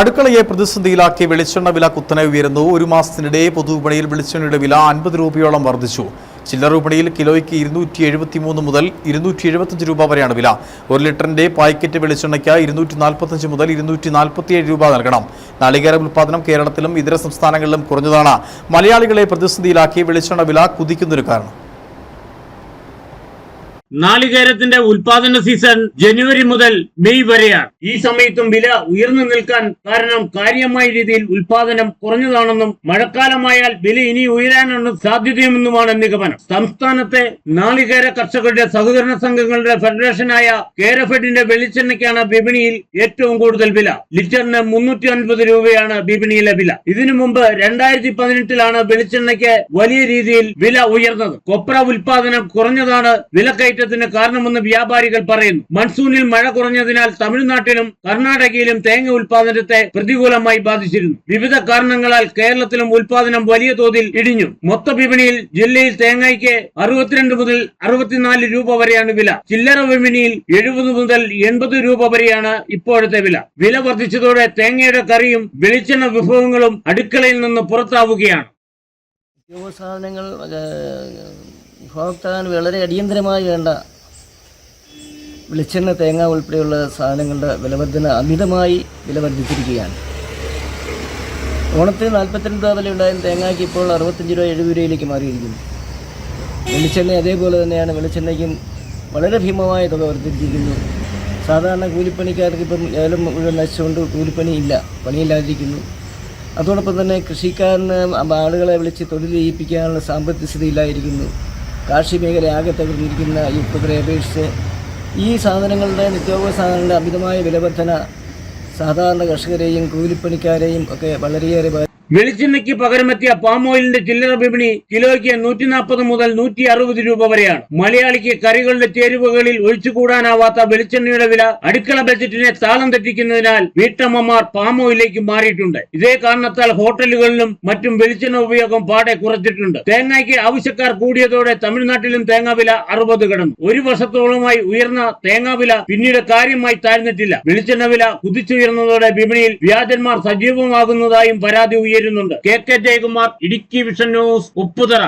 അടുക്കളയെ പ്രതിസന്ധിയിലാക്കി വെളിച്ചെണ്ണ വില കുത്തനെ ഉയരുന്നു. ഒരു മാസത്തിനിടെ പൊതുവിപണിയിൽ വെളിച്ചെണ്ണയുടെ വില അൻപത് രൂപയോളം വർദ്ധിച്ചു. ചില്ലറ വിപണിയിൽ കിലോയ്ക്ക് ഇരുന്നൂറ്റി എഴുപത്തി മൂന്ന് മുതൽ ഇരുന്നൂറ്റി എഴുപത്തഞ്ച് രൂപ വരെയാണ് വില. ഒരു ലിറ്ററിന്റെ പാക്കറ്റ് വെളിച്ചെണ്ണയ്ക്ക് ഇരുന്നൂറ്റി നാൽപ്പത്തഞ്ച് മുതൽ ഇരുന്നൂറ്റി നാൽപ്പത്തിയേഴ് രൂപ നൽകണം. നാളികേര ഉൽപ്പാദനം കേരളത്തിലും ഇതര സംസ്ഥാനങ്ങളിലും കുറഞ്ഞതാണ്. മലയാളികളെ പ്രതിസന്ധിയിലാക്കി വെളിച്ചെണ്ണ വില കുതിക്കുന്നൊരു കാരണം. നാളികേരത്തിന്റെ ഉൽപാദന സീസൺ ജനുവരി മുതൽ മെയ് വരെയാണ്. ഈ സമയത്തും വില ഉയർന്നു നിൽക്കാൻ കാരണം കാര്യമായ രീതിയിൽ ഉൽപാദനം കുറഞ്ഞതാണെന്നും മഴക്കാലമായാൽ വില ഇനി ഉയരാനാണ് സാധ്യതയുമെന്നുമാണ് നിഗമനം. സംസ്ഥാനത്തെ നാളികേര കർഷകരുടെ സഹകരണ സംഘങ്ങളുടെ ഫെഡറേഷനായ കേരഫെഡിന്റെ വെളിച്ചെണ്ണയ്ക്കാണ് വിപണിയിൽ ഏറ്റവും കൂടുതൽ വില. ലിറ്ററിന് മുന്നൂറ്റി അൻപത് രൂപയാണ് വിപണിയിലെ വില. ഇതിനു മുമ്പ് രണ്ടായിരത്തി പതിനെട്ടിലാണ് വെളിച്ചെണ്ണയ്ക്ക് വലിയ രീതിയിൽ വില ഉയർന്നത്. കൊപ്ര ഉൽപാദനം കുറഞ്ഞതാണ് വിലക്കയറ്റത്തിന് കാരണമെന്ന് വ്യാപാരികൾ പറയുന്നു. മൺസൂണിൽ മഴ കുറഞ്ഞതിനാൽ തമിഴ്നാട്ടിലും കർണാടകയിലും തേങ്ങ ഉൽപാദനത്തെ പ്രതികൂലമായി ബാധിച്ചിരുന്നു. വിവിധ കാരണങ്ങളാൽ കേരളത്തിലും ഉൽപാദനം വലിയ തോതിൽ ഇടിഞ്ഞു. മൊത്ത വിപണിയിൽ ജില്ലയിൽ തേങ്ങയ്ക്ക് അറുപത്തിരണ്ട് മുതൽ അറുപത്തിനാല് രൂപ വരെയാണ് വില. ചില്ലറ വിപണിയിൽ എഴുപത് മുതൽ എൺപത് രൂപ വരെയാണ് ഇപ്പോഴത്തെ വില. വില വർദ്ധിച്ചതോടെ തേങ്ങയുടെ കറിയും വെളിച്ചെണ്ണ വിഭവങ്ങളും അടുക്കളയിൽ നിന്ന് പുറത്താവുകയാണ്. സാധനങ്ങൾ ഉപഭോക്താവിന് വളരെ അടിയന്തരമായി വേണ്ട വെളിച്ചെണ്ണ തേങ്ങ ഉൾപ്പെടെയുള്ള സാധനങ്ങളുടെ വിലവർധന അമിതമായി വില വർദ്ധിച്ചിരിക്കുകയാണ് ഓണത്തിന് നാൽപ്പത്തിരണ്ട് രൂപ വിലയുണ്ടായിരുന്ന തേങ്ങയ്ക്ക് ഇപ്പോൾ അറുപത്തഞ്ച് രൂപ എഴുപത് രൂപയിലേക്ക് മാറിയിരിക്കുന്നു. വെളിച്ചെണ്ണ അതേപോലെ തന്നെയാണ്. വെളിച്ചെണ്ണയ്ക്കും വളരെ ഭീമമായ തുക വർദ്ധിച്ചിരിക്കുന്നു സാധാരണ കൂലിപ്പണിക്കാർക്ക് ഇപ്പം ഏലം മുഴുവൻ നശിച്ചുകൊണ്ട് കൂലിപ്പണി ഇല്ല പണിയില്ലാതിരിക്കുന്നു. അതോടൊപ്പം തന്നെ കൃഷിക്കാരന് ആളുകളെ വിളിച്ച് തൊഴിൽ ചെയ്യിപ്പിക്കാനുള്ള സാമ്പത്തിക സ്ഥിതിയില്ലായിരിക്കുന്നു കാർഷിക മേഖല ആകെ തകർന്നിരിക്കുന്ന ഇപ്പോഴത്തെ അപേക്ഷിച്ച് ഈ സാധനങ്ങളുടെ നിത്യോപയോഗ സാധനങ്ങളുടെ അമിതമായ വിലവർദ്ധന സാധാരണ കർഷകരെയും കൂലിപ്പണിക്കാരെയും ഒക്കെ വളരെയേറെ വെളിച്ചെണ്ണയ്ക്ക് പകരമെത്തിയ പാം ഓയിലിന്റെ ചില്ലറ വിപണി കിലോയ്ക്ക് നൂറ്റി നാൽപ്പത് മുതൽ നൂറ്റി അറുപത് രൂപ വരെയാണ്. മലയാളിക്ക് കറികളുടെ ചേരുവകളിൽ ഒഴിച്ചുകൂടാനാവാത്ത വെളിച്ചെണ്ണയുടെ വില അടുക്കള ബജറ്റിനെ താളം തെറ്റിക്കുന്നതിനാൽ വീട്ടമ്മമാർ പാം ഓയിലേക്ക് മാറിയിട്ടുണ്ട്. ഇതേ കാരണത്താൽ ഹോട്ടലുകളിലും മറ്റും വെളിച്ചെണ്ണ ഉപയോഗം പാടെ കുറച്ചിട്ടുണ്ട്. തേങ്ങയ്ക്ക് ആവശ്യക്കാർ കൂടിയതോടെ തമിഴ്നാട്ടിലും തേങ്ങാ വില അറുപത് കടന്നു. ഒരു വർഷത്തോളമായി ഉയർന്ന തേങ്ങാ വില പിന്നീട് കാര്യമായി താഴ്ന്നിട്ടില്ല. വെളിച്ചെണ്ണ വില കുതിച്ചുയർന്നതോടെ വിപണിയിൽ വ്യാജന്മാർ സജീവമാകുന്നതായും പരാതി ഉയരുന്നുണ്ട് K K Jayakumar Idukki vision news Upputhara.